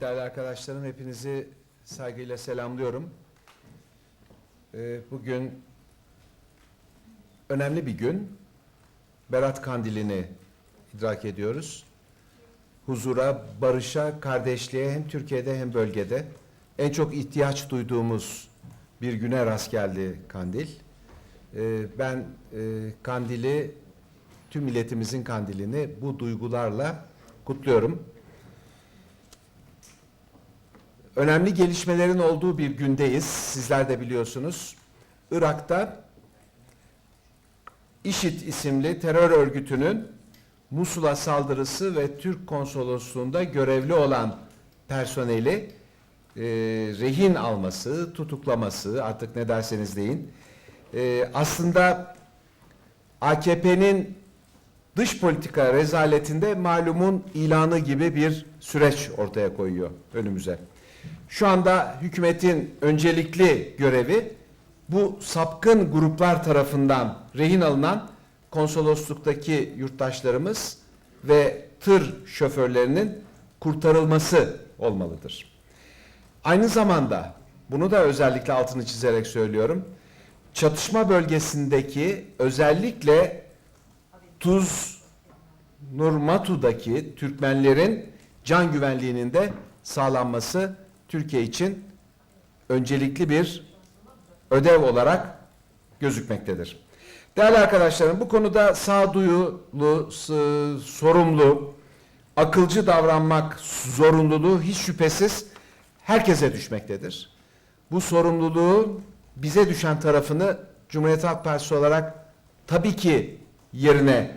Değerli arkadaşlarım hepinizi saygıyla selamlıyorum. Ee, Bugün önemli bir gün. Berat Kandili'ni idrak ediyoruz. Huzura, barışa, kardeşliğe hem Türkiye'de hem bölgede en çok ihtiyaç duyduğumuz bir güne rast geldi Kandil. Ee, Ben e, Kandil'i, tüm milletimizin Kandil'ini bu duygularla kutluyorum. Önemli gelişmelerin olduğu bir gündeyiz. Sizler de biliyorsunuz. Irak'ta IŞİD isimli terör örgütünün Musul'a saldırısı ve Türk konsolosluğunda görevli olan personeli e, rehin alması, tutuklaması artık ne derseniz deyin. E, aslında AKP'nin dış politika rezaletinde malumun ilanı gibi bir süreç ortaya koyuyor önümüze. Şu anda hükümetin öncelikli görevi bu sapkın gruplar tarafından rehin alınan konsolosluktaki yurttaşlarımız ve tır şoförlerinin kurtarılması olmalıdır. Aynı zamanda bunu da özellikle altını çizerek söylüyorum. Çatışma bölgesindeki özellikle Tuz Nurmatu'daki Türkmenlerin can güvenliğinin de sağlanması Türkiye için öncelikli bir ödev olarak gözükmektedir. Değerli arkadaşlarım bu konuda sağduyulu, sorumlu, akılcı davranmak zorunluluğu hiç şüphesiz herkese düşmektedir. Bu sorumluluğu bize düşen tarafını Cumhuriyet Halk Partisi olarak tabii ki yerine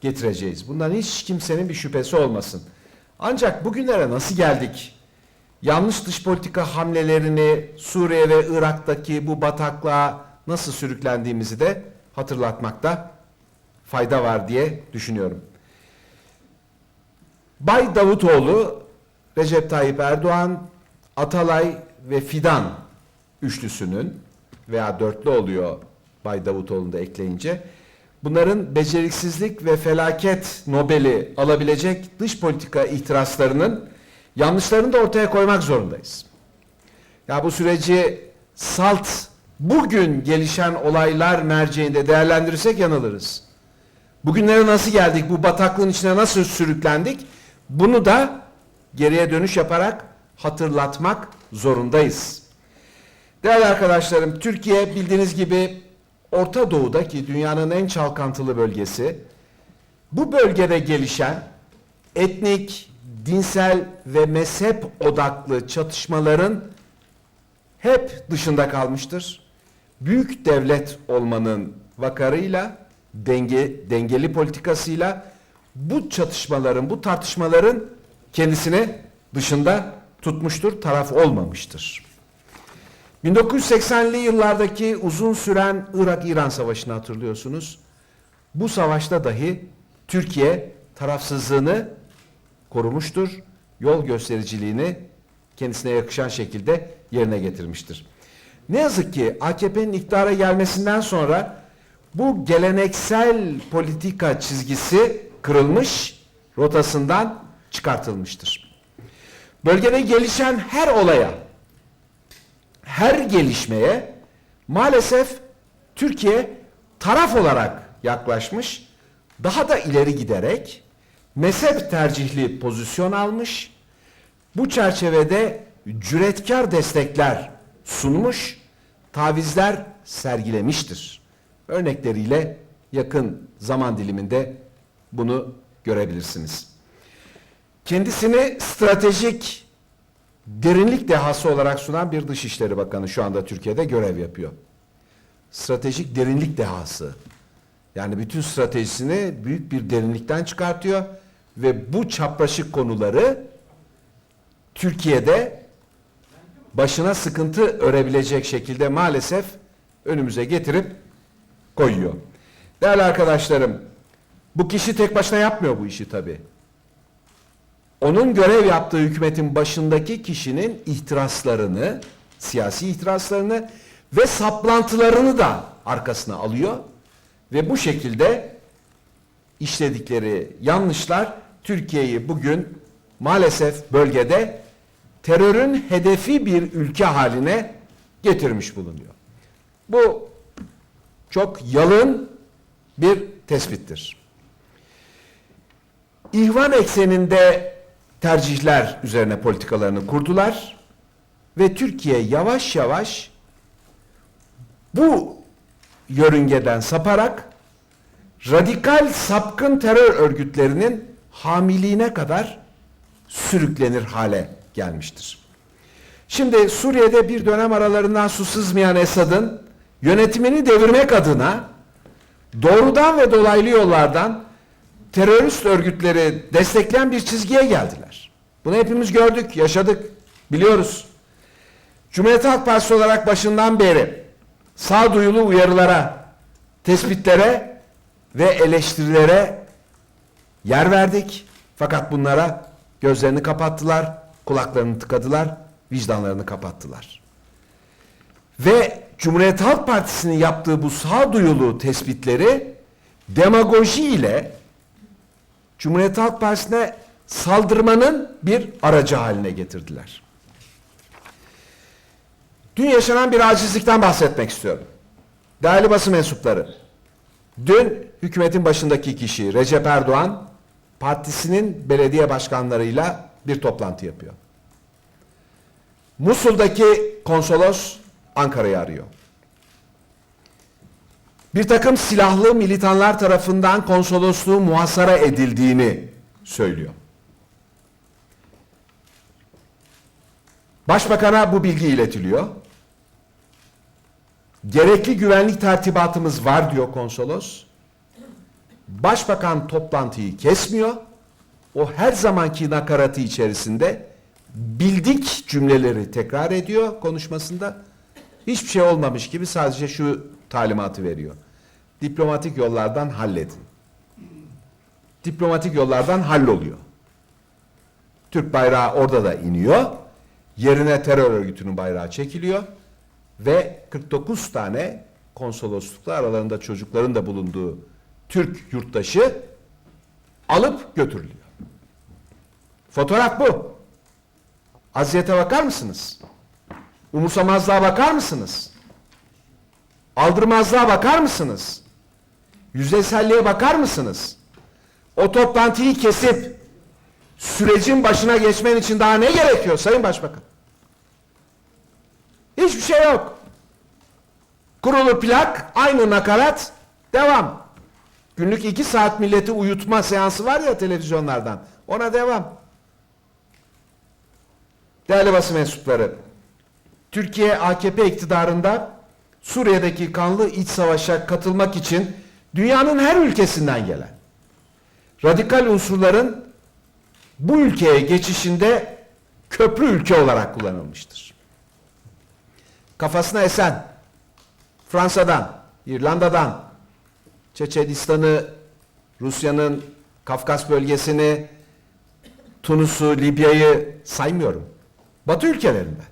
getireceğiz. Bundan hiç kimsenin bir şüphesi olmasın. Ancak bugünlere nasıl geldik? Yanlış dış politika hamlelerini Suriye ve Irak'taki bu bataklığa nasıl sürüklendiğimizi de hatırlatmakta fayda var diye düşünüyorum. Bay Davutoğlu, Recep Tayyip Erdoğan, Atalay ve Fidan üçlüsünün veya dörtlü oluyor Bay Davutoğlu'nu da ekleyince bunların beceriksizlik ve felaket Nobel'i alabilecek dış politika ihtiraslarının yanlışlarını da ortaya koymak zorundayız. Ya bu süreci salt bugün gelişen olaylar merceğinde değerlendirirsek yanılırız. Bugünlere nasıl geldik? Bu bataklığın içine nasıl sürüklendik? Bunu da geriye dönüş yaparak hatırlatmak zorundayız. Değerli arkadaşlarım, Türkiye bildiğiniz gibi Orta Doğu'daki dünyanın en çalkantılı bölgesi. Bu bölgede gelişen etnik, dinsel ve mezhep odaklı çatışmaların hep dışında kalmıştır. Büyük devlet olmanın vakarıyla, denge, dengeli politikasıyla bu çatışmaların, bu tartışmaların kendisini dışında tutmuştur, taraf olmamıştır. 1980'li yıllardaki uzun süren Irak-İran Savaşı'nı hatırlıyorsunuz. Bu savaşta dahi Türkiye tarafsızlığını korumuştur. Yol göstericiliğini kendisine yakışan şekilde yerine getirmiştir. Ne yazık ki AKP'nin iktidara gelmesinden sonra bu geleneksel politika çizgisi kırılmış, rotasından çıkartılmıştır. Bölgede gelişen her olaya, her gelişmeye maalesef Türkiye taraf olarak yaklaşmış, daha da ileri giderek mezhep tercihli pozisyon almış, bu çerçevede cüretkar destekler sunmuş, tavizler sergilemiştir. Örnekleriyle yakın zaman diliminde bunu görebilirsiniz. Kendisini stratejik derinlik dehası olarak sunan bir Dışişleri Bakanı şu anda Türkiye'de görev yapıyor. Stratejik derinlik dehası. Yani bütün stratejisini büyük bir derinlikten çıkartıyor ve bu çapraşık konuları Türkiye'de başına sıkıntı örebilecek şekilde maalesef önümüze getirip koyuyor. Değerli arkadaşlarım, bu kişi tek başına yapmıyor bu işi tabii. Onun görev yaptığı hükümetin başındaki kişinin ihtiraslarını, siyasi ihtiraslarını ve saplantılarını da arkasına alıyor ve bu şekilde işledikleri yanlışlar Türkiye'yi bugün maalesef bölgede terörün hedefi bir ülke haline getirmiş bulunuyor. Bu çok yalın bir tespittir. İhvan ekseninde tercihler üzerine politikalarını kurdular ve Türkiye yavaş yavaş bu yörüngeden saparak radikal sapkın terör örgütlerinin hamiliğine kadar sürüklenir hale gelmiştir. Şimdi Suriye'de bir dönem aralarından su sızmayan Esad'ın yönetimini devirmek adına doğrudan ve dolaylı yollardan terörist örgütleri destekleyen bir çizgiye geldiler. Bunu hepimiz gördük, yaşadık, biliyoruz. Cumhuriyet Halk Partisi olarak başından beri sağduyulu uyarılara, tespitlere ve eleştirilere yer verdik. Fakat bunlara gözlerini kapattılar, kulaklarını tıkadılar, vicdanlarını kapattılar. Ve Cumhuriyet Halk Partisi'nin yaptığı bu sağduyulu tespitleri demagoji ile Cumhuriyet Halk Partisi'ne saldırmanın bir aracı haline getirdiler. Dün yaşanan bir acizlikten bahsetmek istiyorum. Değerli basın mensupları, dün hükümetin başındaki kişi Recep Erdoğan partisinin belediye başkanlarıyla bir toplantı yapıyor. Musul'daki konsolos Ankara'yı arıyor. Bir takım silahlı militanlar tarafından konsolosluğu muhasara edildiğini söylüyor. Başbakan'a bu bilgi iletiliyor. Gerekli güvenlik tertibatımız var diyor konsolos. Başbakan toplantıyı kesmiyor. O her zamanki nakaratı içerisinde bildik cümleleri tekrar ediyor konuşmasında. Hiçbir şey olmamış gibi sadece şu talimatı veriyor. Diplomatik yollardan halledin. Diplomatik yollardan halloluyor. Türk bayrağı orada da iniyor. Yerine terör örgütünün bayrağı çekiliyor ve 49 tane konsoloslukla aralarında çocukların da bulunduğu Türk yurttaşı alıp götürülüyor. Fotoğraf bu. Aziyete bakar mısınız? Umursamazlığa bakar mısınız? Aldırmazlığa bakar mısınız? Yüzeyselliğe bakar mısınız? O toplantıyı kesip sürecin başına geçmen için daha ne gerekiyor Sayın Başbakan? Hiçbir şey yok. Kurulu plak, aynı nakarat, devam. Günlük iki saat milleti uyutma seansı var ya televizyonlardan. Ona devam. Değerli basın mensupları, Türkiye AKP iktidarında Suriye'deki kanlı iç savaşa katılmak için dünyanın her ülkesinden gelen radikal unsurların bu ülkeye geçişinde köprü ülke olarak kullanılmıştır. Kafasına esen Fransa'dan, İrlanda'dan, Çeçenistan'ı, Rusya'nın Kafkas bölgesini, Tunus'u, Libya'yı saymıyorum. Batı ülkelerinden.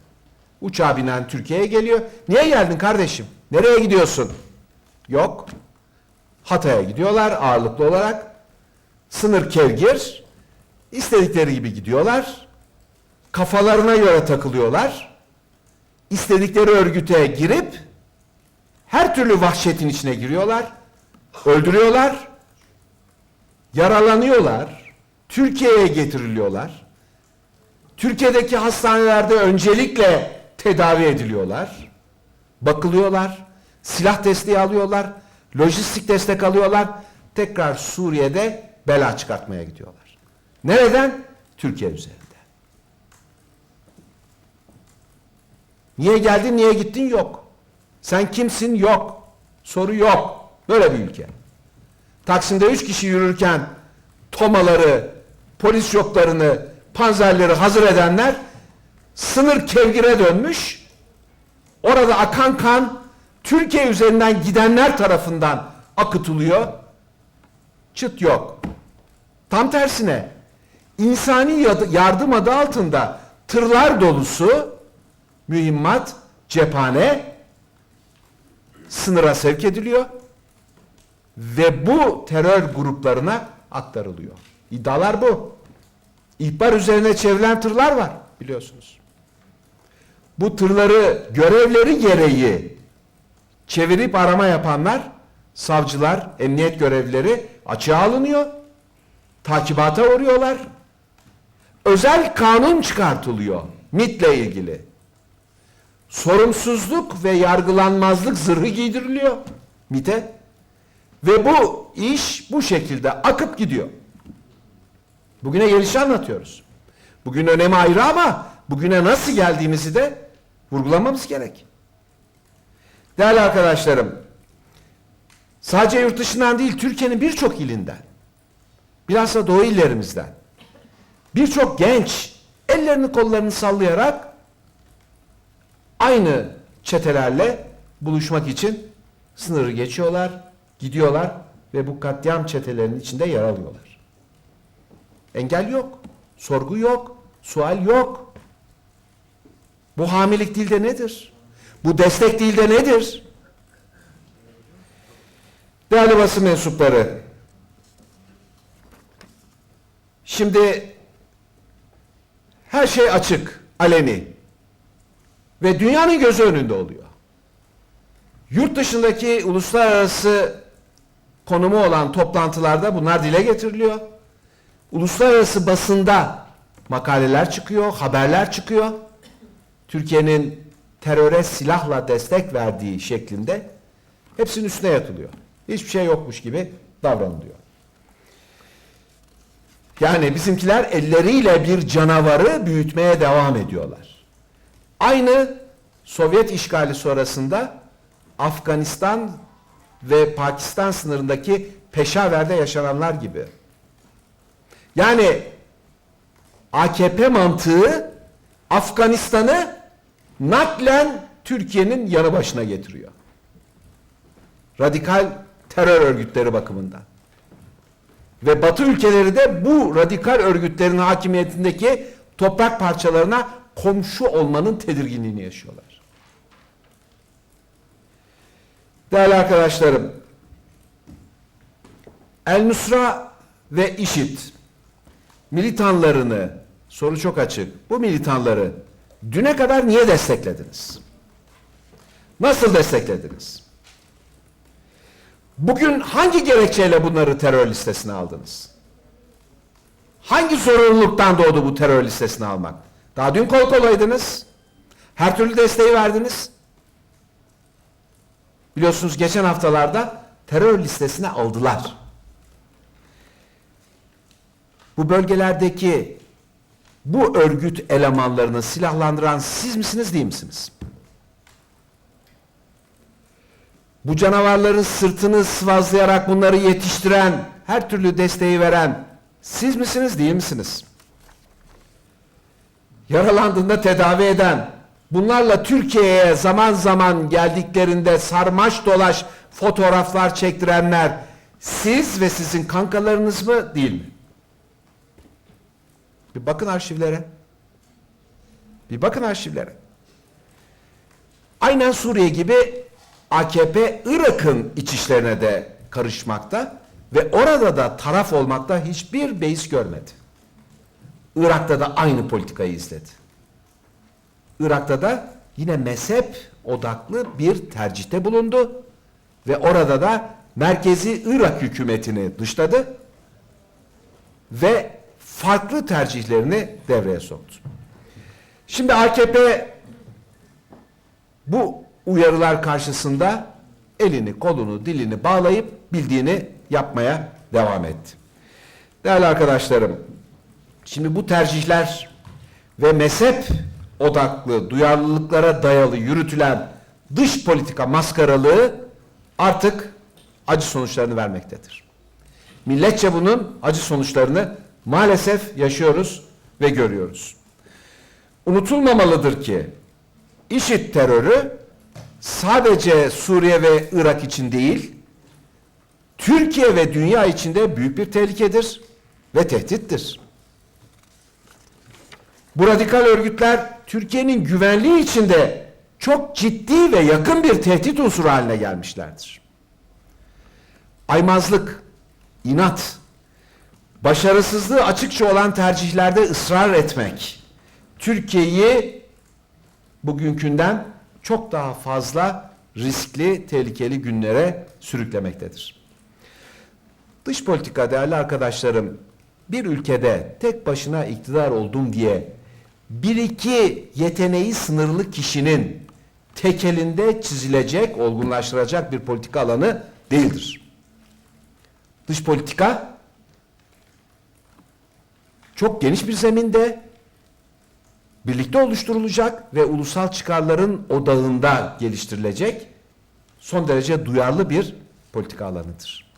Uçağa binen Türkiye'ye geliyor. Niye geldin kardeşim? Nereye gidiyorsun? Yok. Hatay'a gidiyorlar ağırlıklı olarak. Sınır kevgir. İstedikleri gibi gidiyorlar. Kafalarına göre takılıyorlar. İstedikleri örgüte girip her türlü vahşetin içine giriyorlar. Öldürüyorlar. Yaralanıyorlar. Türkiye'ye getiriliyorlar. Türkiye'deki hastanelerde öncelikle tedavi ediliyorlar. Bakılıyorlar. Silah desteği alıyorlar. Lojistik destek alıyorlar. Tekrar Suriye'de bela çıkartmaya gidiyorlar. Nereden? Türkiye üzerinde. Niye geldin, niye gittin? Yok. Sen kimsin? Yok. Soru yok. Böyle bir ülke. Taksim'de üç kişi yürürken tomaları, polis yoklarını, panzerleri hazır edenler sınır kevgire dönmüş. Orada akan kan Türkiye üzerinden gidenler tarafından akıtılıyor. Çıt yok. Tam tersine insani yardım adı altında tırlar dolusu mühimmat, cephane sınıra sevk ediliyor ve bu terör gruplarına aktarılıyor. İddialar bu. İhbar üzerine çevrilen tırlar var biliyorsunuz. bu tırları görevleri gereği çevirip arama yapanlar, savcılar, emniyet görevlileri açığa alınıyor. Takibata uğruyorlar. Özel kanun çıkartılıyor MIT'le ilgili. Sorumsuzluk ve yargılanmazlık zırhı giydiriliyor MIT'e. Ve bu iş bu şekilde akıp gidiyor. Bugüne gelişi anlatıyoruz. Bugün önemi ayrı ama bugüne nasıl geldiğimizi de vurgulamamız gerek. Değerli arkadaşlarım, sadece yurt dışından değil Türkiye'nin birçok ilinden, bilhassa doğu illerimizden birçok genç ellerini kollarını sallayarak aynı çetelerle buluşmak için sınırı geçiyorlar, gidiyorlar ve bu katliam çetelerinin içinde yer alıyorlar. Engel yok, sorgu yok, sual yok. Bu hamilik dilde nedir? Bu destek dilde nedir? Değerli basın mensupları, şimdi her şey açık, aleni ve dünyanın gözü önünde oluyor. Yurt dışındaki uluslararası konumu olan toplantılarda bunlar dile getiriliyor. Uluslararası basında makaleler çıkıyor, haberler çıkıyor. Türkiye'nin teröre silahla destek verdiği şeklinde hepsinin üstüne yatılıyor. Hiçbir şey yokmuş gibi davranılıyor. Yani bizimkiler elleriyle bir canavarı büyütmeye devam ediyorlar. Aynı Sovyet işgali sonrasında Afganistan ve Pakistan sınırındaki Peşaver'de yaşananlar gibi. Yani AKP mantığı Afganistan'ı naklen Türkiye'nin yanı başına getiriyor. Radikal terör örgütleri bakımından. Ve Batı ülkeleri de bu radikal örgütlerin hakimiyetindeki toprak parçalarına komşu olmanın tedirginliğini yaşıyorlar. Değerli arkadaşlarım, El Nusra ve IŞİD militanlarını, soru çok açık, bu militanları düne kadar niye desteklediniz? Nasıl desteklediniz? Bugün hangi gerekçeyle bunları terör listesine aldınız? Hangi sorumluluktan doğdu bu terör listesine almak? Daha dün kol kolaydınız. Her türlü desteği verdiniz. Biliyorsunuz geçen haftalarda terör listesine aldılar. Bu bölgelerdeki bu örgüt elemanlarını silahlandıran siz misiniz değil misiniz? Bu canavarların sırtını sıvazlayarak bunları yetiştiren, her türlü desteği veren siz misiniz değil misiniz? Yaralandığında tedavi eden, bunlarla Türkiye'ye zaman zaman geldiklerinde sarmaş dolaş fotoğraflar çektirenler siz ve sizin kankalarınız mı değil mi? Bir bakın arşivlere. Bir bakın arşivlere. Aynen Suriye gibi AKP Irak'ın iç işlerine de karışmakta ve orada da taraf olmakta hiçbir beis görmedi. Irak'ta da aynı politikayı izledi. Irak'ta da yine mezhep odaklı bir tercihte bulundu ve orada da merkezi Irak hükümetini dışladı ve farklı tercihlerini devreye soktu. Şimdi AKP bu uyarılar karşısında elini, kolunu, dilini bağlayıp bildiğini yapmaya devam etti. Değerli arkadaşlarım, şimdi bu tercihler ve mezhep odaklı, duyarlılıklara dayalı yürütülen dış politika maskaralığı artık acı sonuçlarını vermektedir. Milletçe bunun acı sonuçlarını maalesef yaşıyoruz ve görüyoruz. Unutulmamalıdır ki IŞİD terörü sadece Suriye ve Irak için değil, Türkiye ve dünya için de büyük bir tehlikedir ve tehdittir. Bu radikal örgütler Türkiye'nin güvenliği içinde çok ciddi ve yakın bir tehdit unsuru haline gelmişlerdir. Aymazlık, inat, başarısızlığı açıkça olan tercihlerde ısrar etmek, Türkiye'yi bugünkünden çok daha fazla riskli, tehlikeli günlere sürüklemektedir. Dış politika değerli arkadaşlarım, bir ülkede tek başına iktidar oldum diye bir iki yeteneği sınırlı kişinin tekelinde çizilecek, olgunlaştıracak bir politika alanı değildir. Dış politika çok geniş bir zeminde birlikte oluşturulacak ve ulusal çıkarların odağında geliştirilecek son derece duyarlı bir politika alanıdır.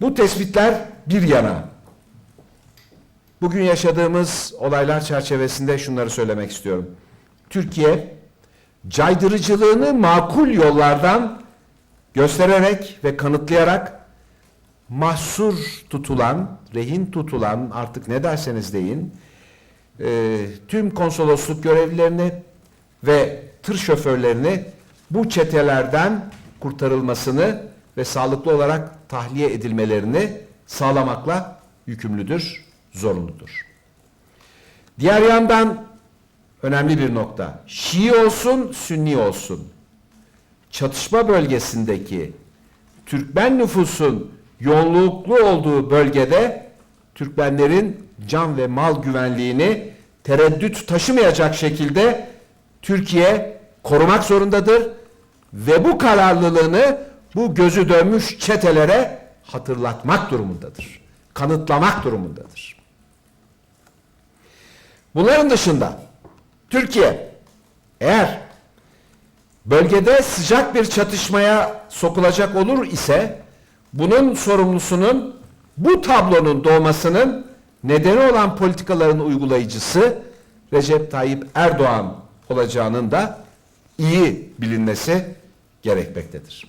Bu tespitler bir yana bugün yaşadığımız olaylar çerçevesinde şunları söylemek istiyorum. Türkiye caydırıcılığını makul yollardan göstererek ve kanıtlayarak mahsur tutulan, rehin tutulan artık ne derseniz deyin e, tüm konsolosluk görevlilerini ve tır şoförlerini bu çetelerden kurtarılmasını ve sağlıklı olarak tahliye edilmelerini sağlamakla yükümlüdür, zorunludur. Diğer yandan önemli bir nokta. Şii olsun, Sünni olsun. Çatışma bölgesindeki Türkmen nüfusun yoğunluklu olduğu bölgede Türkmenlerin can ve mal güvenliğini tereddüt taşımayacak şekilde Türkiye korumak zorundadır ve bu kararlılığını bu gözü dönmüş çetelere hatırlatmak durumundadır. Kanıtlamak durumundadır. Bunların dışında Türkiye eğer bölgede sıcak bir çatışmaya sokulacak olur ise bunun sorumlusunun bu tablonun doğmasının nedeni olan politikaların uygulayıcısı Recep Tayyip Erdoğan olacağının da iyi bilinmesi gerekmektedir.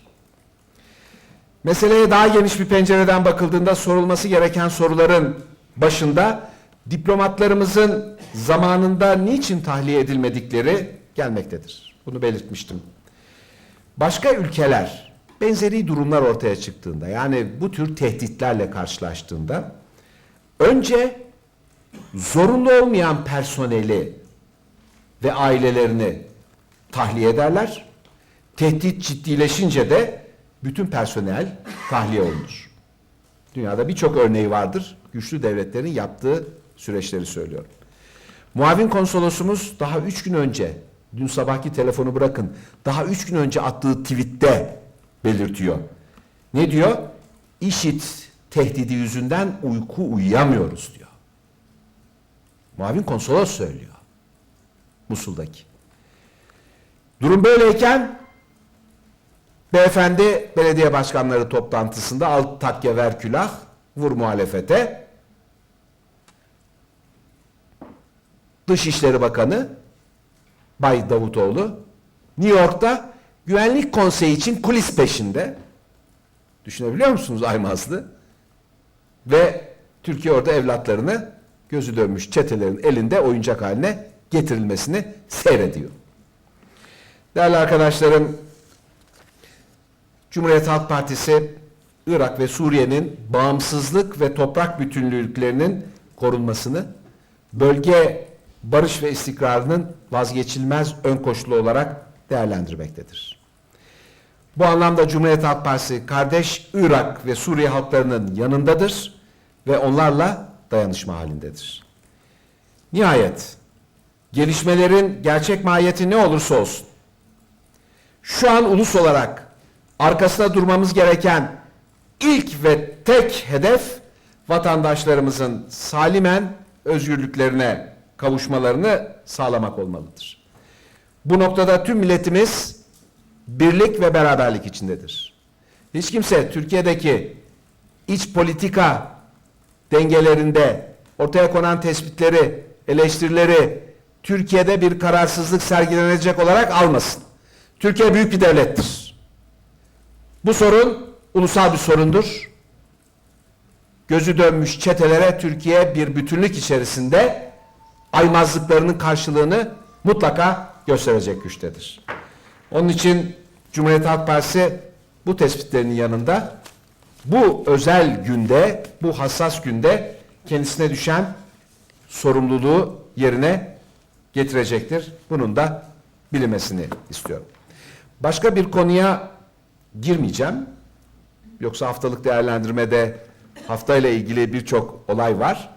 Meseleye daha geniş bir pencereden bakıldığında sorulması gereken soruların başında diplomatlarımızın zamanında niçin tahliye edilmedikleri gelmektedir. Bunu belirtmiştim. Başka ülkeler benzeri durumlar ortaya çıktığında yani bu tür tehditlerle karşılaştığında önce zorunlu olmayan personeli ve ailelerini tahliye ederler. Tehdit ciddileşince de bütün personel tahliye olunur. Dünyada birçok örneği vardır. Güçlü devletlerin yaptığı süreçleri söylüyorum. Muavin konsolosumuz daha üç gün önce, dün sabahki telefonu bırakın, daha üç gün önce attığı tweette belirtiyor. Ne diyor? İşit tehdidi yüzünden uyku uyuyamıyoruz diyor. Muavin konsolos söylüyor. Musul'daki. Durum böyleyken beyefendi belediye başkanları toplantısında alt takke ver külah vur muhalefete Dışişleri Bakanı Bay Davutoğlu New York'ta Güvenlik Konseyi için kulis peşinde. Düşünebiliyor musunuz Aymazlı? Ve Türkiye orada evlatlarını gözü dönmüş çetelerin elinde oyuncak haline getirilmesini seyrediyor. Değerli arkadaşlarım, Cumhuriyet Halk Partisi Irak ve Suriye'nin bağımsızlık ve toprak bütünlüklerinin korunmasını, bölge barış ve istikrarının vazgeçilmez ön koşulu olarak değerlendirmektedir. Bu anlamda Cumhuriyet Halk Partisi kardeş Irak ve Suriye halklarının yanındadır ve onlarla dayanışma halindedir. Nihayet gelişmelerin gerçek mahiyeti ne olursa olsun şu an ulus olarak arkasında durmamız gereken ilk ve tek hedef vatandaşlarımızın salimen özgürlüklerine kavuşmalarını sağlamak olmalıdır. Bu noktada tüm milletimiz birlik ve beraberlik içindedir. Hiç kimse Türkiye'deki iç politika dengelerinde ortaya konan tespitleri, eleştirileri Türkiye'de bir kararsızlık sergilenecek olarak almasın. Türkiye büyük bir devlettir. Bu sorun ulusal bir sorundur. Gözü dönmüş çetelere Türkiye bir bütünlük içerisinde aymazlıklarının karşılığını mutlaka gösterecek güçtedir. Onun için Cumhuriyet Halk Partisi bu tespitlerinin yanında bu özel günde, bu hassas günde kendisine düşen sorumluluğu yerine getirecektir. Bunun da bilinmesini istiyorum. Başka bir konuya girmeyeceğim. Yoksa haftalık değerlendirmede haftayla ilgili birçok olay var.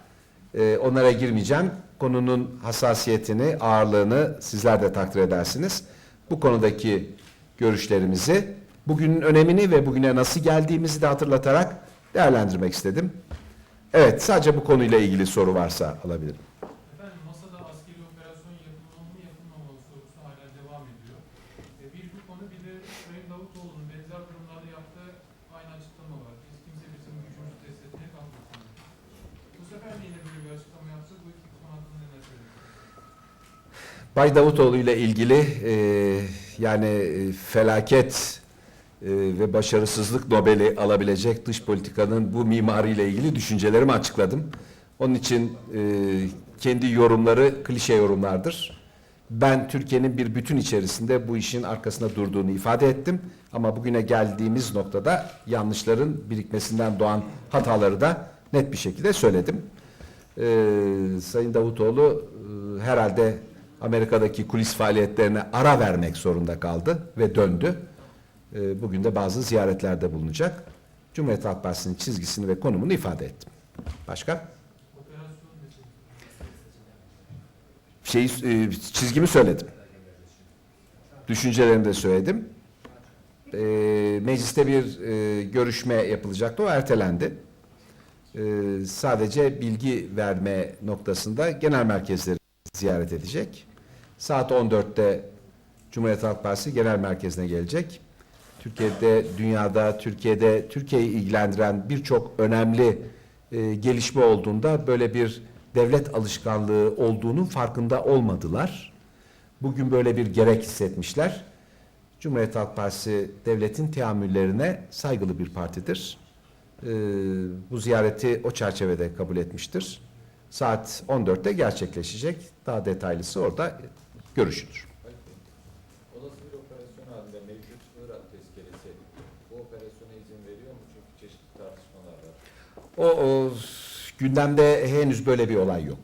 Ee, onlara girmeyeceğim. Konunun hassasiyetini, ağırlığını sizler de takdir edersiniz. Bu konudaki görüşlerimizi, bugünün önemini ve bugüne nasıl geldiğimizi de hatırlatarak değerlendirmek istedim. Evet, sadece bu konuyla ilgili soru varsa alabilirim. Efendim masada askeri operasyon yapılmalı mı yapılmamalı sorusu hala devam ediyor. E, bir bu konu bir de Sayın Davutoğlu'nun benzer durumlarda yaptığı aynı açıklama var. Biz kimse bizim gücümüzü test etmeye kalkmasın. Bu sefer de yine böyle bir açıklama yapsa bu iki konu hakkında neler söylersiniz? Bay Davutoğlu ile ilgili e, yani e, felaket e, ve başarısızlık Nobel'i alabilecek dış politikanın bu mimariyle ilgili düşüncelerimi açıkladım. Onun için e, kendi yorumları klişe yorumlardır. Ben Türkiye'nin bir bütün içerisinde bu işin arkasında durduğunu ifade ettim. Ama bugüne geldiğimiz noktada yanlışların birikmesinden doğan hataları da net bir şekilde söyledim. Ee, Sayın Davutoğlu e, herhalde Amerika'daki kulis faaliyetlerine ara vermek zorunda kaldı ve döndü. Ee, bugün de bazı ziyaretlerde bulunacak. Cumhuriyet Halk Partisi'nin çizgisini ve konumunu ifade ettim. Başka? Şeyi, e, çizgimi söyledim. Düşüncelerimi de söyledim. Ee, mecliste bir e, görüşme yapılacaktı. O ertelendi. Ee, sadece bilgi verme noktasında genel merkezleri ziyaret edecek. Saat 14'te Cumhuriyet Halk Partisi Genel Merkezi'ne gelecek. Türkiye'de, dünyada, Türkiye'de, Türkiye'yi ilgilendiren birçok önemli e, gelişme olduğunda böyle bir devlet alışkanlığı olduğunun farkında olmadılar. Bugün böyle bir gerek hissetmişler. Cumhuriyet Halk Partisi devletin teamüllerine saygılı bir partidir. Ee, bu ziyareti o çerçevede kabul etmiştir. Saat 14'te gerçekleşecek. Daha detaylısı orada görüşülür. Olası bir operasyon halinde mevcut Irak tezkeresi bu operasyona izin veriyor mu? Çünkü çeşitli tartışmalar var. O, o gündemde henüz böyle bir olay yok.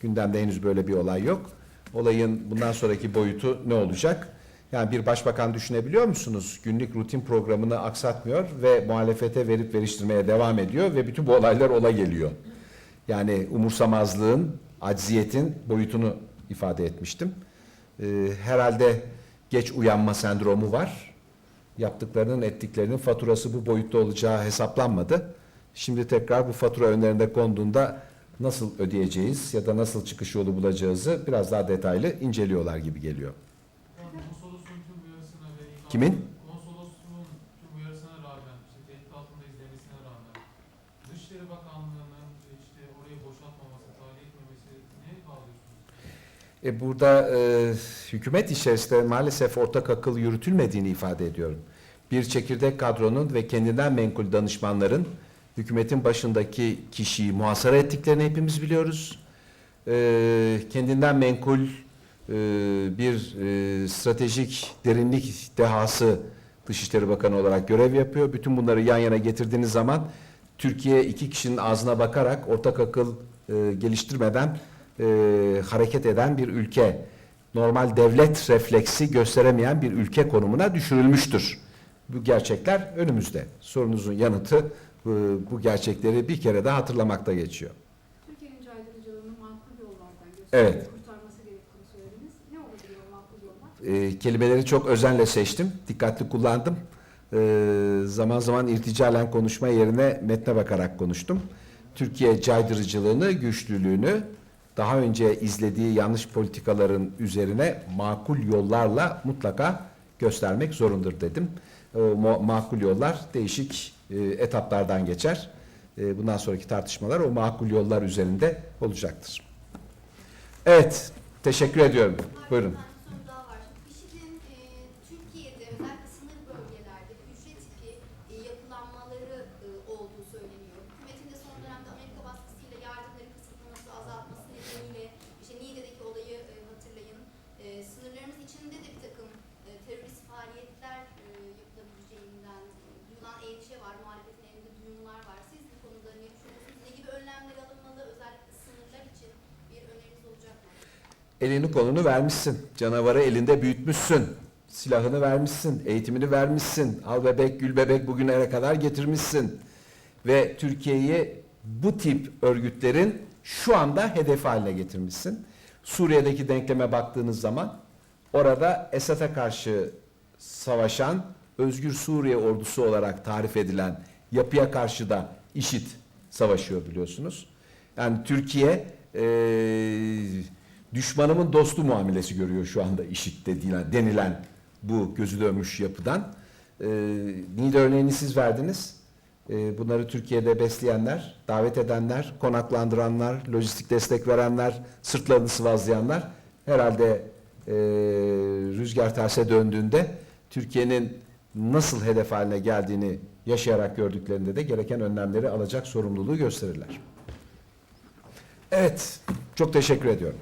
Gündemde henüz böyle bir olay yok. Olayın bundan sonraki boyutu ne olacak? Yani bir başbakan düşünebiliyor musunuz? Günlük rutin programını aksatmıyor ve muhalefete verip veriştirmeye devam ediyor ve bütün bu olaylar ola geliyor. Yani umursamazlığın, acziyetin boyutunu ifade etmiştim. Ee, herhalde geç uyanma sendromu var. Yaptıklarının, ettiklerinin faturası bu boyutta olacağı hesaplanmadı. Şimdi tekrar bu fatura önlerinde konduğunda nasıl ödeyeceğiz ya da nasıl çıkış yolu bulacağızı biraz daha detaylı inceliyorlar gibi geliyor. Kimin? E burada e, hükümet içerisinde maalesef ortak akıl yürütülmediğini ifade ediyorum. Bir çekirdek kadronun ve kendinden menkul danışmanların hükümetin başındaki kişiyi muhasara ettiklerini hepimiz biliyoruz. E, kendinden menkul e, bir e, stratejik derinlik dehası Dışişleri Bakanı olarak görev yapıyor. Bütün bunları yan yana getirdiğiniz zaman Türkiye iki kişinin ağzına bakarak ortak akıl e, geliştirmeden e, hareket eden bir ülke, normal devlet refleksi gösteremeyen bir ülke konumuna düşürülmüştür. Bu gerçekler önümüzde. Sorunuzun yanıtı e, bu gerçekleri bir kere daha hatırlamakta geçiyor. Türkiye'nin caydırıcılığını makul yollardan gösterip Evet. kurtarması gerektiğini söylediniz. Ne olabilir o makul yollar? E, kelimeleri çok özenle seçtim, dikkatli kullandım. E, zaman zaman irticalen konuşma yerine metne bakarak konuştum. Türkiye caydırıcılığını, güçlülüğünü daha önce izlediği yanlış politikaların üzerine makul yollarla mutlaka göstermek zorundur dedim. O ma- makul yollar değişik e, etaplardan geçer. E, bundan sonraki tartışmalar o makul yollar üzerinde olacaktır. Evet, teşekkür ediyorum. Buyurun. Bir soru daha var. IŞİD'in e, Türkiye'de özellikle sınır bölgelerde hücre tipi e, yapılanmaları e, olduğu söyleniyor. Hükümetin de son dönemde Amerika baskısıyla yardımları kısıtlaması, azaltması nedeniyle işte Niğde'deki olayı e, hatırlayın. E, sınırlarımız içinde de bir takım e, terörist faaliyetler e, yapılabileceğinden e, duyulan endişe var. Muhalefetin elinde duyumlar var. Siz bu konuda ne düşünüyorsunuz? Ne gibi önlemler alınmalı? Özellikle sınırlar için bir öneriniz olacak mı? Elini kolunu vermişsin. Canavarı elinde büyütmüşsün. Silahını vermişsin, eğitimini vermişsin. Al bebek, gül bebek bugünlere kadar getirmişsin. Ve Türkiye'yi bu tip örgütlerin şu anda hedef haline getirmişsin. Suriye'deki denkleme baktığınız zaman orada Esad'a karşı savaşan Özgür Suriye ordusu olarak tarif edilen yapıya karşı da IŞİD savaşıyor biliyorsunuz. Yani Türkiye eee, düşmanımın dostu muamelesi görüyor şu anda IŞİD dediğilen, denilen bu gözü dönmüş yapıdan. Eee Niğde örneğini siz verdiniz. Eee, bunları Türkiye'de besleyenler, davet edenler, konaklandıranlar, lojistik destek verenler, sırtlarını sıvazlayanlar herhalde eee, rüzgar terse döndüğünde Türkiye'nin nasıl hedef haline geldiğini yaşayarak gördüklerinde de gereken önlemleri alacak sorumluluğu gösterirler. Evet, çok teşekkür ediyorum.